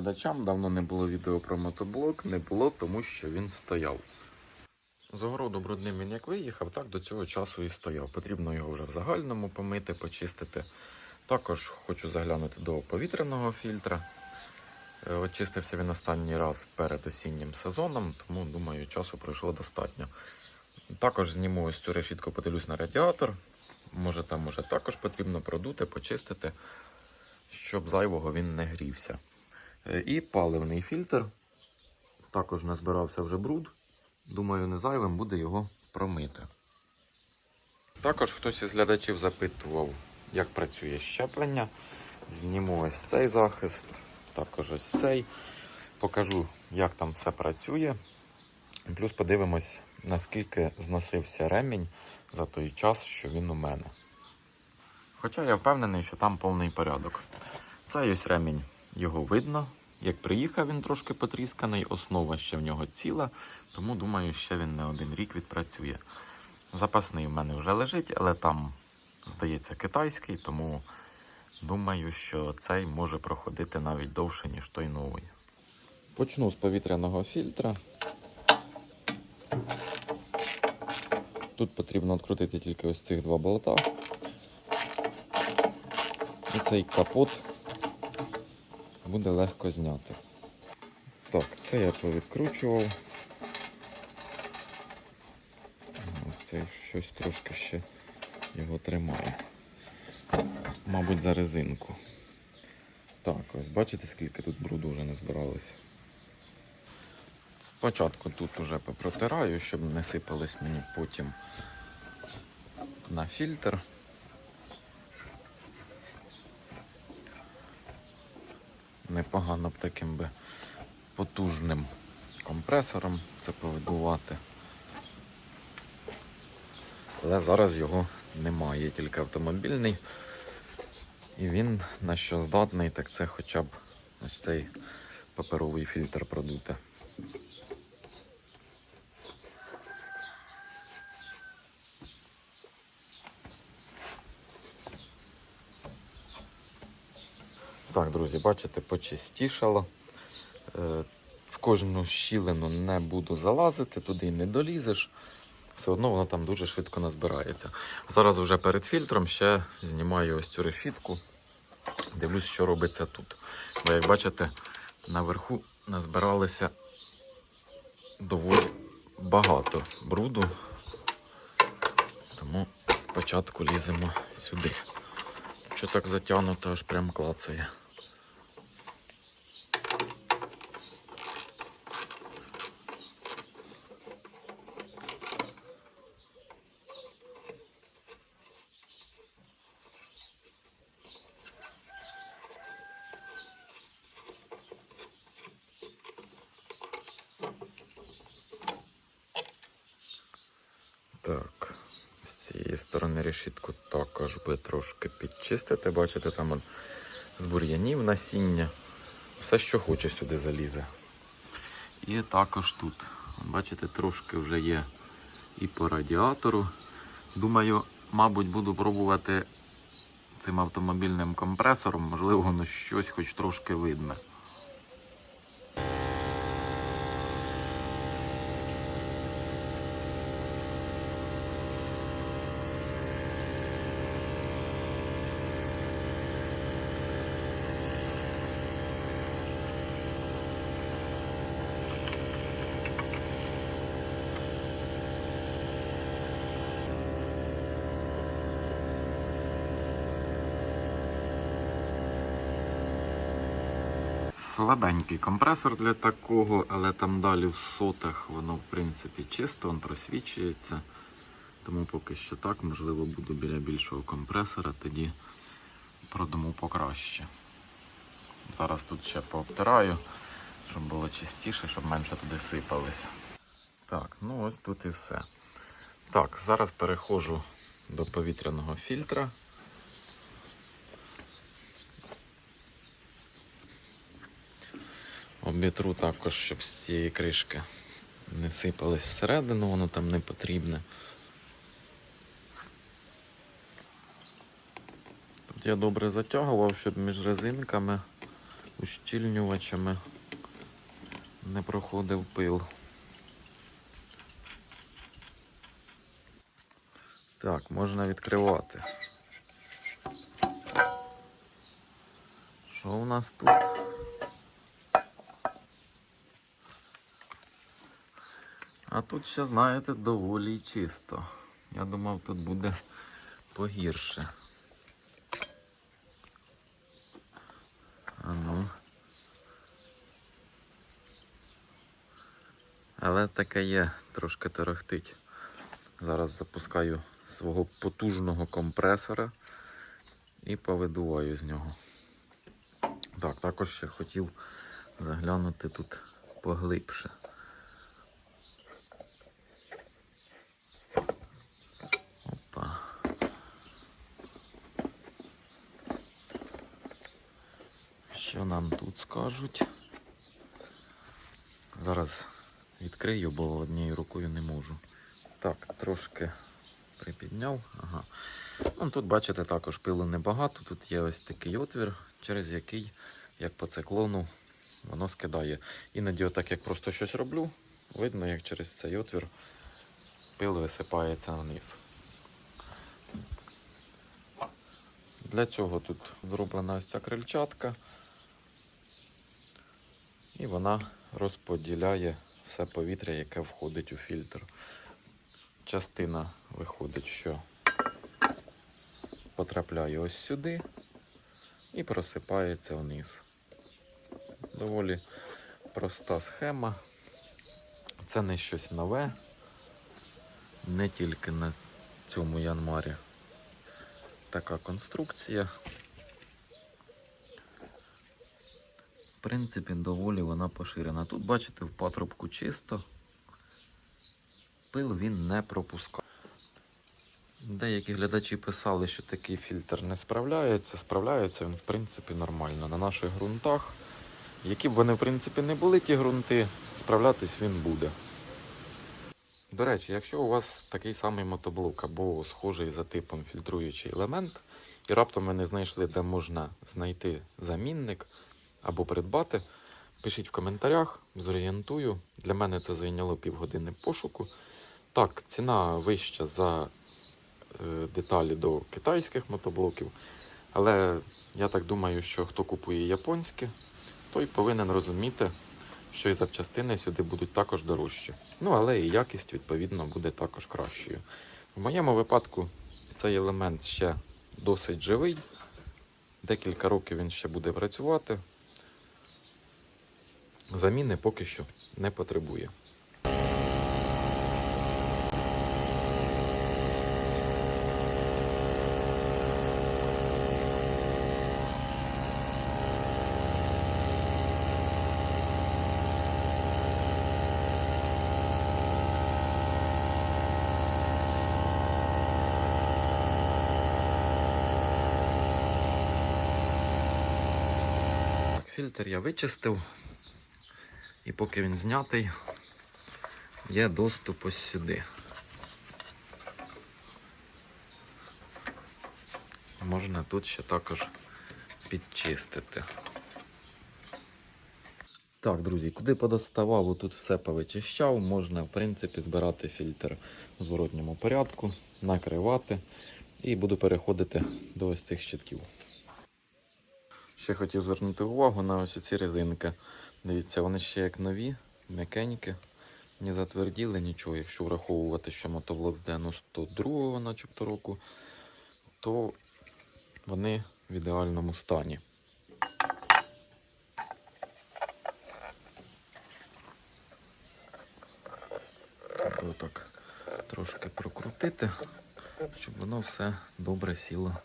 глядачам. Давно не було відео про мотоблок, не було, тому що він стояв. З огороду брудним він як виїхав, так до цього часу і стояв. Потрібно його вже в загальному помити, почистити. Також хочу заглянути до повітряного фільтра. Е, Очистився він останній раз перед осіннім сезоном, тому думаю, часу пройшло достатньо. Також зніму ось цю решітку, подивлюсь на радіатор. Може там може також потрібно продути, почистити, щоб зайвого він не грівся. Е, І паливний фільтр. Також назбирався вже бруд. Думаю, не зайвим буде його промити. Також хтось із глядачів запитував, як працює щеплення. Зніму ось цей захист, також ось цей. Покажу, як там все працює. Плюс подивимось, наскільки зносився ремінь за той час, що він у мене. Хоча я впевнений, що там повний порядок. Цей ось ремінь, його видно. Як приїхав, він трошки потрісканий, основа ще в нього ціла, тому думаю, ще він не один рік відпрацює. Запасний в мене вже лежить, але там, здається, китайський, тому думаю, що цей може проходити навіть довше, ніж той новий. Почну з повітряного фільтра. Тут потрібно відкрутити тільки ось цих два болта. І цей капот буде легко зняти. Так, це я повідкручував. Ось це щось трошки ще його тримає. Мабуть, за резинку. Так, ось бачите, скільки тут бруду вже не збиралося. Спочатку тут уже попротираю, щоб не сипались мені потім на фільтр. Непогано б таким би потужним компресором це повидувати. Але зараз його немає, тільки автомобільний. І він на що здатний, так це хоча б ось цей паперовий фільтр продути. Так, друзі, бачите, почистішало. Е, В кожну щілину не буду залазити, туди не долізеш. Все одно воно там дуже швидко назбирається. Зараз вже перед фільтром ще знімаю ось цю решітку. Дивлюсь, що робиться тут. Бо як бачите, наверху назбиралося доволі багато бруду. Тому спочатку ліземо сюди. Що так затягнуто, аж прям клацає. Так, з цієї сторони решітку також би трошки підчистити. Бачите, там он з бур'янів насіння. Все, що хоче, сюди залізе. І також тут. Бачите, трошки вже є і по радіатору. Думаю, мабуть, буду пробувати цим автомобільним компресором, можливо, воно щось хоч трошки видно. Слабенький компресор для такого, але там далі в сотах воно в принципі чисто, він просвічується. Тому поки що так, можливо, буду біля більшого компресора, тоді продамо покраще. Зараз тут ще пообтираю, щоб було чистіше, щоб менше туди сипались. Так, ну ось тут і все. Так, зараз переходжу до повітряного фільтра. Обітру також, щоб з цієї кришки не сипалось всередину, воно там не потрібне. Тут я добре затягував, щоб між резинками ущільнювачами не проходив пил. Так, можна відкривати. Що у нас тут? А тут ще, знаєте, доволі чисто. Я думав, тут буде погірше. А ну. Але таке є, трошки торохтить. Зараз запускаю свого потужного компресора і повидуваю з нього. Так, також ще хотів заглянути тут поглибше. Опа. Що нам тут скажуть? Зараз відкрию, бо однією рукою не можу. Так, трошки припідняв. Ага. Ну, тут, бачите, також пилу небагато. Тут є ось такий отвір, через який, як по циклону, воно скидає. Іноді, отак як просто щось роблю, видно, як через цей отвір пил висипається вниз. Для цього тут зроблена ось ця крильчатка. Вона розподіляє все повітря, яке входить у фільтр. Частина виходить, що потрапляє ось сюди і просипається вниз. Доволі проста схема. Це не щось нове, не тільки на цьому Янмарі. Така конструкція. В принципі, доволі вона поширена. Тут, бачите, в патрубку чисто, пил він не пропускає. Деякі глядачі писали, що такий фільтр не справляється. Справляється він, в принципі, нормально. На наших ґрунтах, які б вони, в принципі, не були ті ґрунти, справлятись він буде. До речі, якщо у вас такий самий мотоблок або схожий за типом фільтруючий елемент, і раптом ви не знайшли, де можна знайти замінник або придбати, пишіть в коментарях, зорієнтую. Для мене це зайняло півгодини пошуку. Так, ціна вища за е, деталі до китайських мотоблоків, але я так думаю, що хто купує японське, той повинен розуміти, що і запчастини сюди будуть також дорожчі. Ну, але і якість, відповідно, буде також кращою. В моєму випадку цей елемент ще досить живий. Декілька років він ще буде працювати. Заміни поки що не потребує. Фільтр я вичистив. І поки він знятий, є доступ ось сюди. Можна тут ще також підчистити. Так, друзі, куди подоставав, тут все повичищав. Можна, в принципі, збирати фільтр у зворотньому порядку, накривати і буду переходити до ось цих щитків. Ще хотів звернути увагу на ось ці резинки. Дивіться, вони ще як нові, м'якенькі, не затверділи нічого. Якщо враховувати, що мотоблок з 92-го начебто року, то вони в ідеальному стані. Треба так трошки прокрутити, щоб воно все добре сіло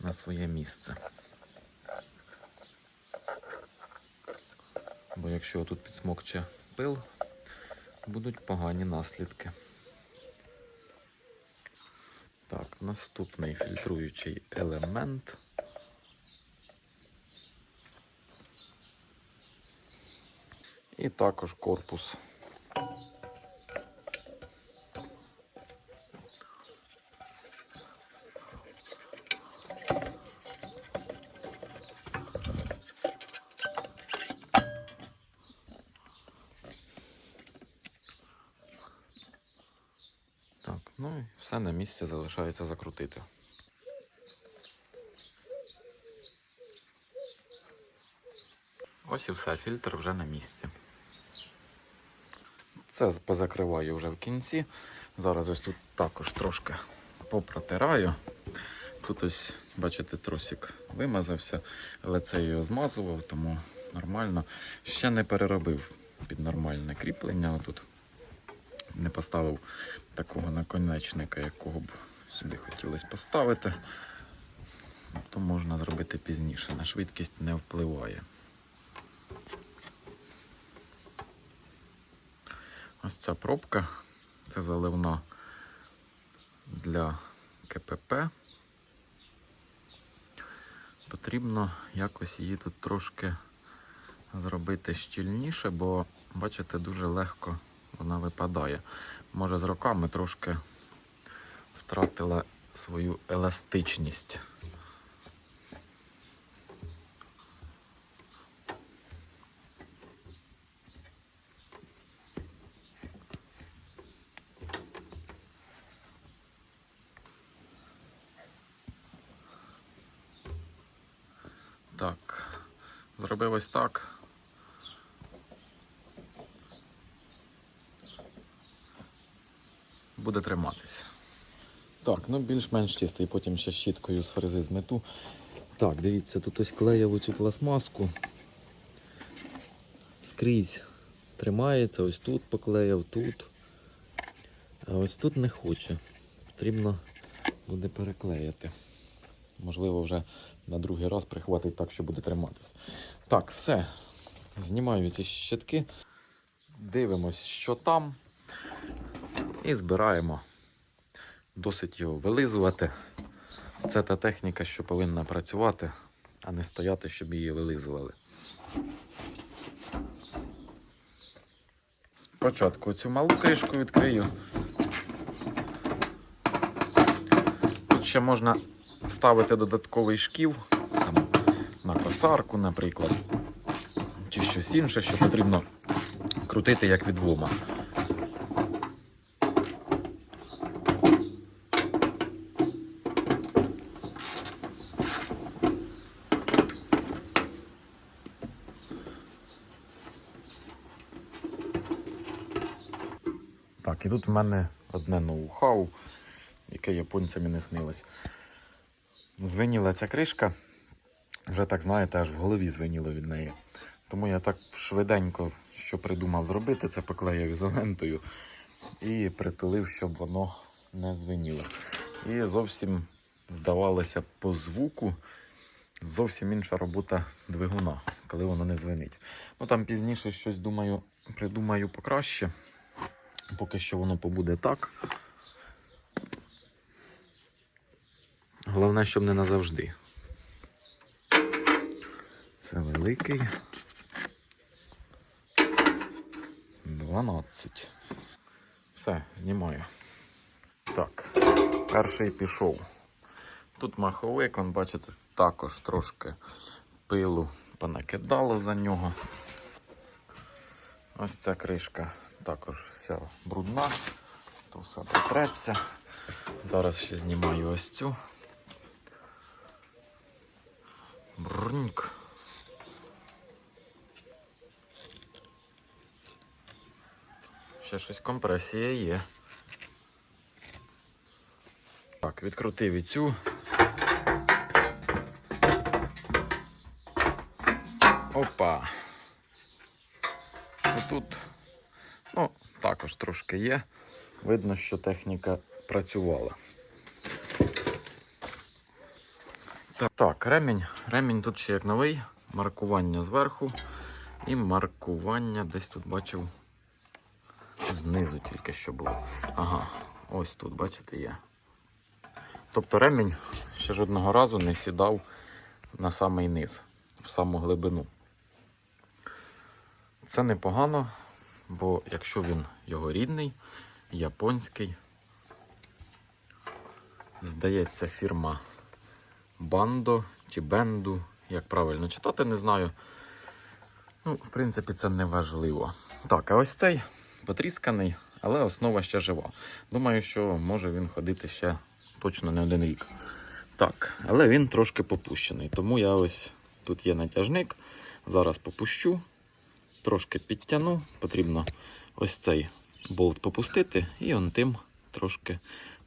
на своє місце. Бо якщо тут підсмокче пил, будуть погані наслідки. Так, наступний фільтруючий елемент. І також корпус. Ну місці залишається закрутити. Ось і все, фільтр вже на місці. Це позакриваю вже в кінці. Зараз ось тут також трошки попротираю. Тут ось, бачите, тросик вимазався, але це його змазував, тому нормально. Ще не переробив під нормальне кріплення. Тут не поставив такого наконечника, якого б сюди хотілося поставити. То можна зробити пізніше. На швидкість не впливає. Ось ця пробка, це заливна для КПП. Потрібно якось її тут трошки зробити щільніше, бо, бачите, дуже легко вона випадає. Може, з роками трошки втратила свою еластичність. Так, зробив так. Буде триматись. Так, ну більш-менш чистий, потім ще щіткою з фрези змету. Так, дивіться, тут ось клеїв цю пластмаску. Скрізь тримається, ось тут поклеїв, тут. А ось тут не хоче. Потрібно буде переклеїти. Можливо, вже на другий раз прихватить так, що буде триматись. Так, все. Знімаю ці щитки, дивимось, що там, і збираємо. Досить його вилизувати. Це та техніка, що повинна працювати, а не стояти, щоб її вилизували. Спочатку цю малу кришку відкрию. Тут ще можна ставити додатковий шків там, на косарку, наприклад, чи щось інше, що потрібно крутити як від відлома. Так, і тут в мене одне ноу-хау, яке японцям і не снилось. Звеніла ця кришка, вже так знаєте, аж в голові звеніло від неї. Тому я так швиденько, що придумав зробити, це поклеїв ізолентою і притулив, щоб воно не звеніло. І зовсім здавалося по звуку зовсім інша робота двигуна, коли воно не звенить. Ну там пізніше щось думаю, придумаю покраще. Поки що воно побуде так. Головне, щоб не назавжди. Це великий. 12. Все, знімаю. Так, перший пішов. Тут маховик, он, бачите, також трошки пилу понакидало за нього. Ось ця кришка також вся брудна, то все протреться. Зараз ще знімаю ось цю. Бруньк. Ще щось компресія є. Так, відкрутив і цю. Опа. Тут, трошки є. Видно, що техніка працювала. Так, ремінь. Ремінь тут ще як новий, маркування зверху і маркування десь тут бачив знизу тільки що було. Ага, ось тут, бачите, є. Тобто ремінь ще жодного разу не сідав на самий низ, в саму глибину. Це непогано, бо якщо він його рідний, японський, здається, фірма Бандо чи Бенду, як правильно читати, не знаю. Ну, в принципі, це не важливо. Так, а ось цей потрісканий, але основа ще жива. Думаю, що може він ходити ще точно не один рік. Так, але він трошки попущений. Тому я ось тут є натяжник. Зараз попущу, трошки підтягну. Потрібно ось цей болт попустити і он тим трошки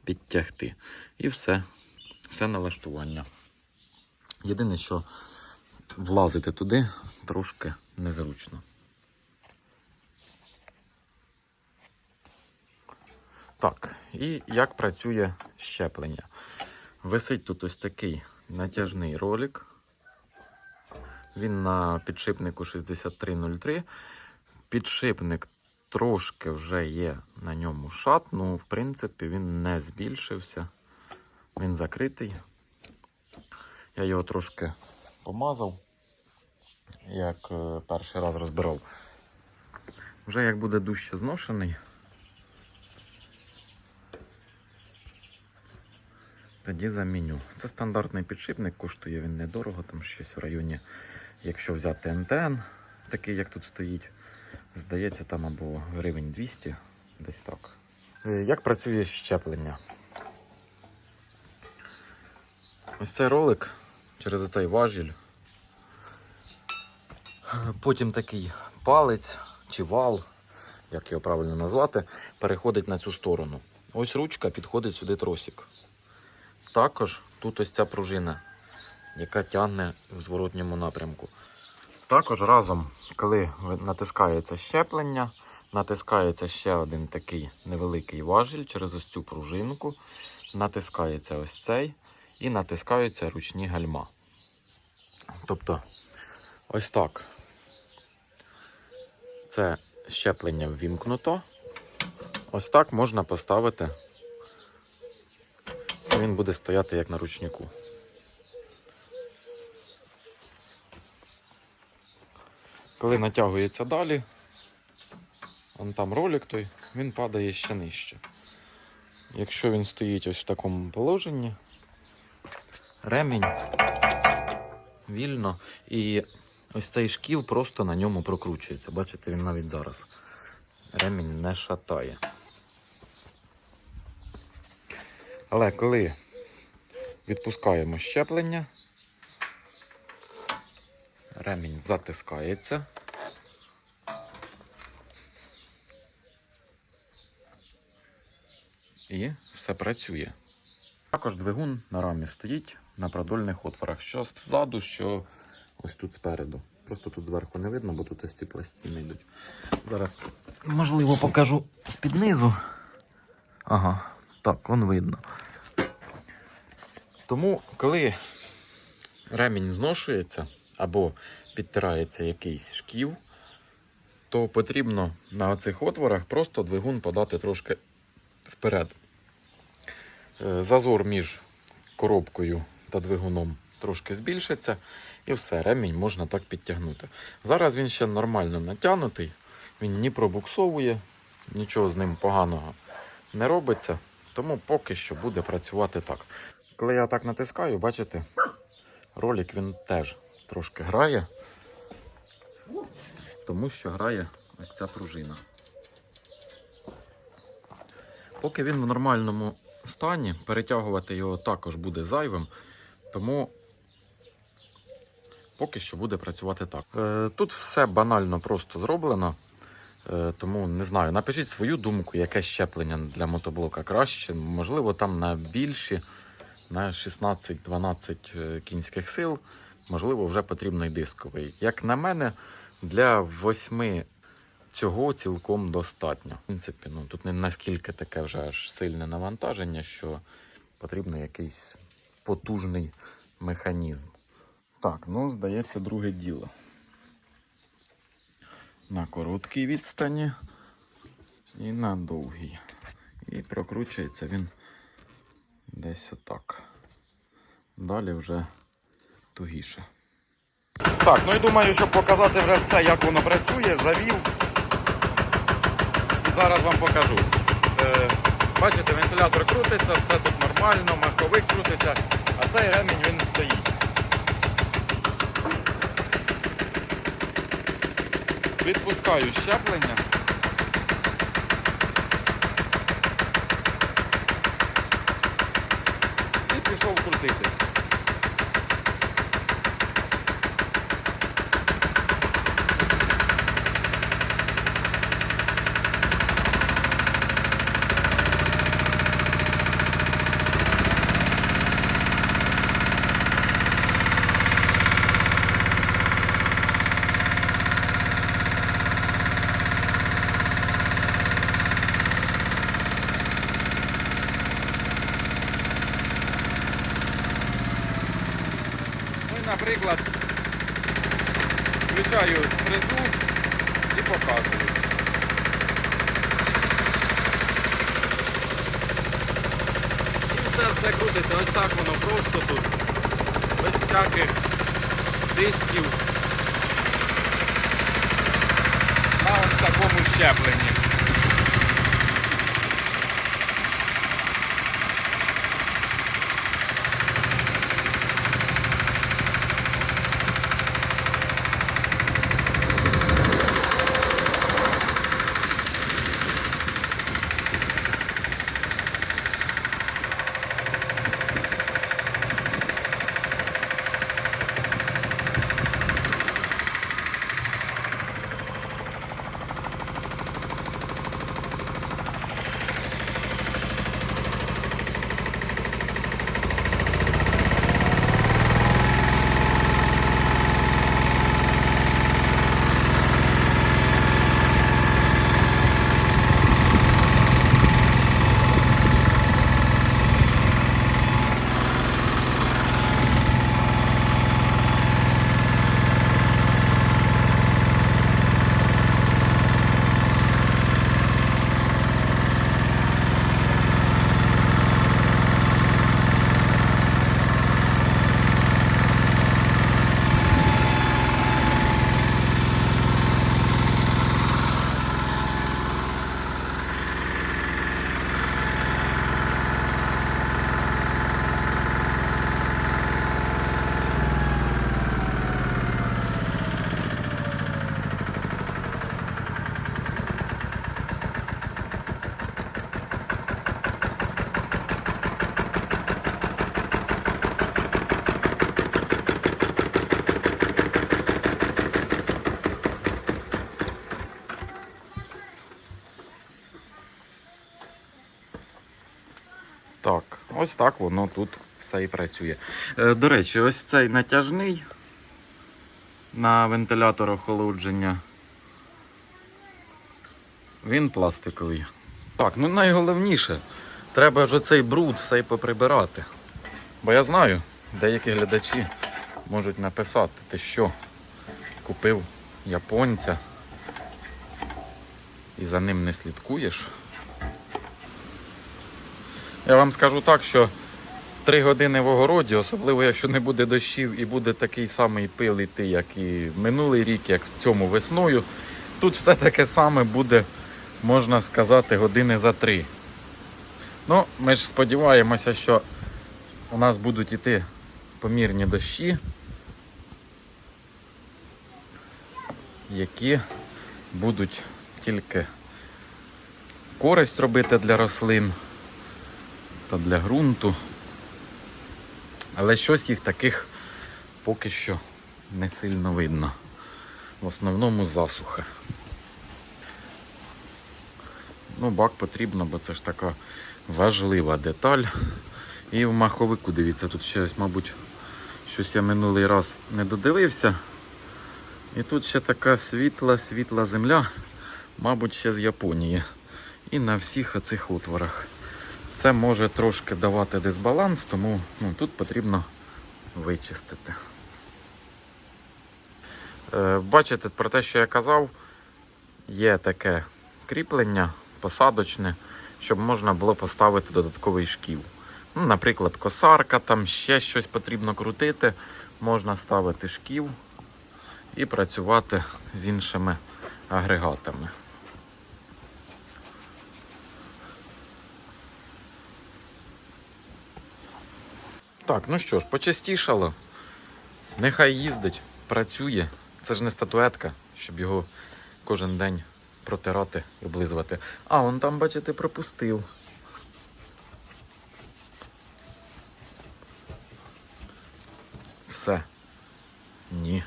підтягти. І все, все налаштування. Єдине, що влазити туди трошки незручно. Так, і як працює щеплення? Висить тут ось такий натяжний ролик. Він на підшипнику 6303. Підшипник трошки вже є на ньому шат, ну, в принципі, він не збільшився. Він закритий. Я його трошки помазав, як е, перший раз розбирав. Вже як буде дужче зношений, тоді заміню. Це стандартний підшипник, коштує він недорого, там щось в районі, якщо взяти НТН, такий як тут стоїть, здається, там або гривень 200, десь так. Е, Як працює щеплення? Ось цей ролик через цей важіль. Потім такий палець чи вал, як його правильно назвати, переходить на цю сторону. Ось ручка підходить сюди тросик. Також тут ось ця пружина, яка тягне в зворотньому напрямку. Також разом, коли натискається щеплення, натискається ще один такий невеликий важіль через ось цю пружинку, натискається ось цей і натискаються ручні гальма. Тобто, ось так. Це щеплення ввімкнуто. Ось так можна поставити. Він буде стояти як на ручнику. Коли натягується далі, он там ролик той, він падає ще нижче. Якщо він стоїть ось в такому положенні, ремінь вільно і ось цей шкіл просто на ньому прокручується. Бачите, він навіть зараз. Ремінь не шатає. Але коли відпускаємо щеплення, ремінь затискається. І все працює. Також двигун на рамі стоїть на продольних отворах, що ззаду, що ось тут спереду. Просто тут зверху не видно, бо тут ось ці пластини йдуть. Зараз, можливо, покажу з-під низу. Ага, так, он видно. Тому, коли ремінь зношується або підтирається якийсь шків, то потрібно на цих отворах просто двигун подати трошки вперед. Е, Зазор між коробкою та двигуном трошки збільшиться, і все, ремінь можна так підтягнути. Зараз він ще нормально натягнутий, він ні пробуксовує, нічого з ним поганого не робиться, тому поки що буде працювати так. Коли я так натискаю, бачите, ролик він теж трошки грає, тому що грає ось ця пружина. Поки він в нормальному стані, перетягувати його також буде зайвим, тому поки що буде працювати так. Е, Тут все банально просто зроблено. Е, Тому не знаю, напишіть свою думку, яке щеплення для мотоблока краще. Можливо, там на більші, на 16-12 е, кінських сил, можливо, вже потрібний дисковий. Як на мене, для 8 цього цілком достатньо. В принципі, ну тут не наскільки таке вже аж сильне навантаження, що потрібен якийсь потужний механізм. Так, ну здається, друге діло. На короткій відстані і на довгій. І прокручується він десь отак. Далі вже тугіше. Так, ну і думаю, щоб показати вже все, як воно працює, завів. І зараз вам покажу. Е, бачите, вентилятор крутиться, все тут нормально, маховик крутиться, а цей ремінь він стоїть. Відпускаю щеплення. Наприклад, включаю фрезу і показую. І все, все крутиться. Ось так воно просто тут. Без всяких дисків. На ось такому щепленні. Ось так воно тут все і працює. Е, До речі, ось цей натяжний на вентилятор охолодження. Він пластиковий. Так, ну найголовніше, треба ж оцей бруд все поприбирати. Бо я знаю, деякі глядачі можуть написати, ти що, купив японця і за ним не слідкуєш. Я вам скажу так, що 3 години в огороді, особливо якщо не буде дощів і буде такий самий пил іти, як і минулий рік, як в цьому весною, тут все таке саме буде, можна сказати, години за три. Ну, ми ж сподіваємося, що у нас будуть іти помірні дощі, які будуть тільки користь робити для рослин та для ґрунту. Але щось їх таких поки що не сильно видно. В основному засуха. Ну, бак потрібно, бо це ж така важлива деталь. І в маховику, дивіться, тут ще, мабуть, щось я минулий раз не додивився. І тут ще така світла, світла земля, мабуть, ще з Японії. І на всіх оцих отворах. Це може трошки давати дисбаланс, тому ну, тут потрібно вичистити. Е, бачите, про те, що я казав, є таке кріплення посадочне, щоб можна було поставити додатковий шків. Ну, наприклад, косарка, там ще щось потрібно крутити, можна ставити шків і працювати з іншими агрегатами. Так, ну що ж, почастішало. Нехай їздить, працює. Це ж не статуетка, щоб його кожен день протирати і облизувати. А, он там, бачите, пропустив. все. Ні.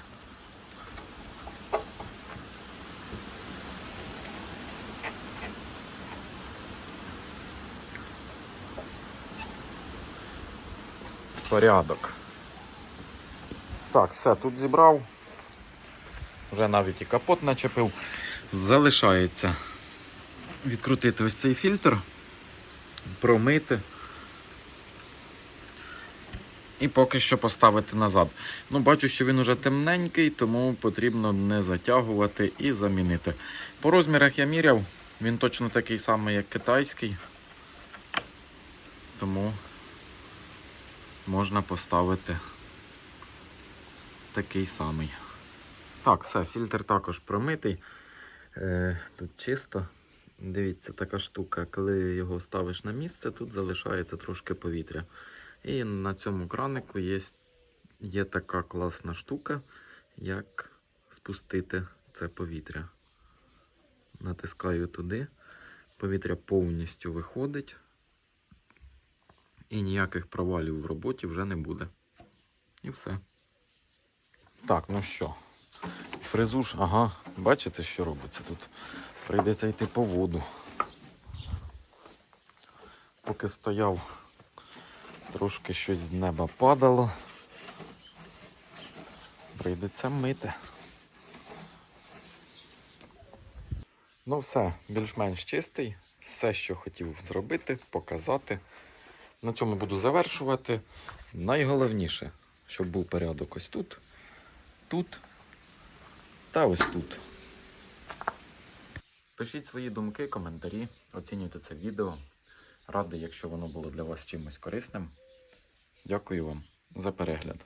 Порядок. Так, все, тут зібрав. Вже навіть і капот начепив. Залишається відкрутити ось цей фільтр, промити. І поки що поставити назад. Ну, бачу, що він уже темненький, тому потрібно не затягувати і замінити. По розмірах я міряв, він точно такий самий, як китайський. Тому можна поставити такий самий. Так, все, фільтр також промитий. Е, тут чисто. Дивіться, така штука, коли його ставиш на місце, тут залишається трошки повітря. І на цьому кранику є, є така класна штука, як спустити це повітря. Натискаю туди, повітря повністю виходить, і ніяких провалів в роботі вже не буде. І все. Так, ну що, фрезу ж, ага, бачите, що робиться тут? Прийдеться йти по воду. Поки стояв. Трошки щось з неба падало. Прийдеться мити. Ну все, більш-менш чистий. Все, що хотів зробити, показати. На цьому буду завершувати. Найголовніше, щоб був порядок ось тут, тут та ось тут. Пишіть свої думки, коментарі, оцінюйте це відео. Радий, якщо воно було для вас чимось корисним. Дякую вам за перегляд.